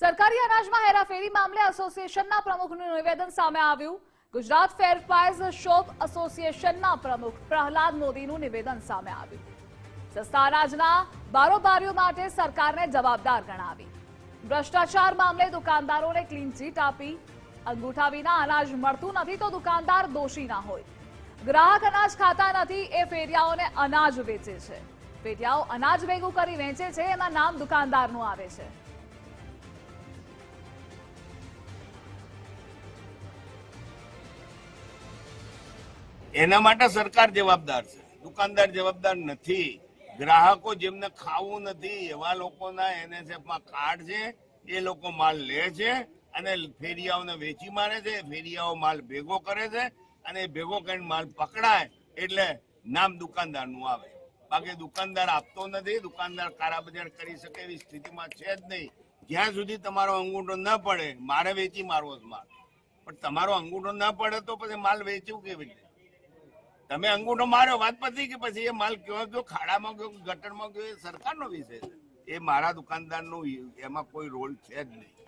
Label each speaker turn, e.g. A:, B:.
A: સરકારી અનાજમાં હેરાફેરી મામલે એસોસિએશનના પ્રમુખનું નિવેદન સામે આવ્યું. ગુજરાત ફેર પ્રાઇઝ શોપ એસોસિએશનના પ્રમુખ પ્રહલાદ મોદીનું નિવેદન સામે આવ્યું. સસ્તા અનાજના બારોબારીઓ માટે સરકારને જવાબદાર ગણાવી. ભ્રષ્ટાચાર મામલે દુકાનદારોને ક્લીન ચીટ આપી. અંગૂઠા વિના અનાજ મળતું નથી તો દુકાનદાર દોષી ના હોય. ગ્રાહક અનાજ ખાતા નથી એ ફેરિયાઓને અનાજ વેચે છે. ફેરિયાઓ અનાજ ભેગું કરી વેચે છે, એમાં નામ દુકાનદારનું આવે છે.
B: એના માટે સરકાર જવાબદાર છે. દુકાનદાર જવાબદાર નથી. ગ્રાહકો જેમને ખાવું નથી, એવા લોકોના એનએસએફમાં કાર્ડ છે, એ લોકો માલ લે છે અને ફેરિયાઓને વેચી મારે છે, ફેરિયાઓ માલ ભેગો કરે છે અને ભેગો કરીને માલ પકડાય એટલે નામ દુકાનદારનું આવે. બાકી દુકાનદાર આપતો નથી, દુકાનદાર કાળાબજાર કરી શકે એવી સ્થિતિમાં છે જ નહીં. જ્યાં સુધી તમારો અંગૂઠો ન પડે, મારે વેચી મારવો જ માલ. પણ તમારો અંગૂઠો ન પડે તો પછી માલ વેચ્યું કેવી રીતે? તમે અંગૂઠો માર્યો વાત પતી કે પછી એ માલ કયો ગયો? ખાડામાં ગયો ગટરમાં ગયો? એ સરકારનો વિષય છે. એ મારા દુકાનદારનો, એમાં કોઈ રોલ છે જ નહીં.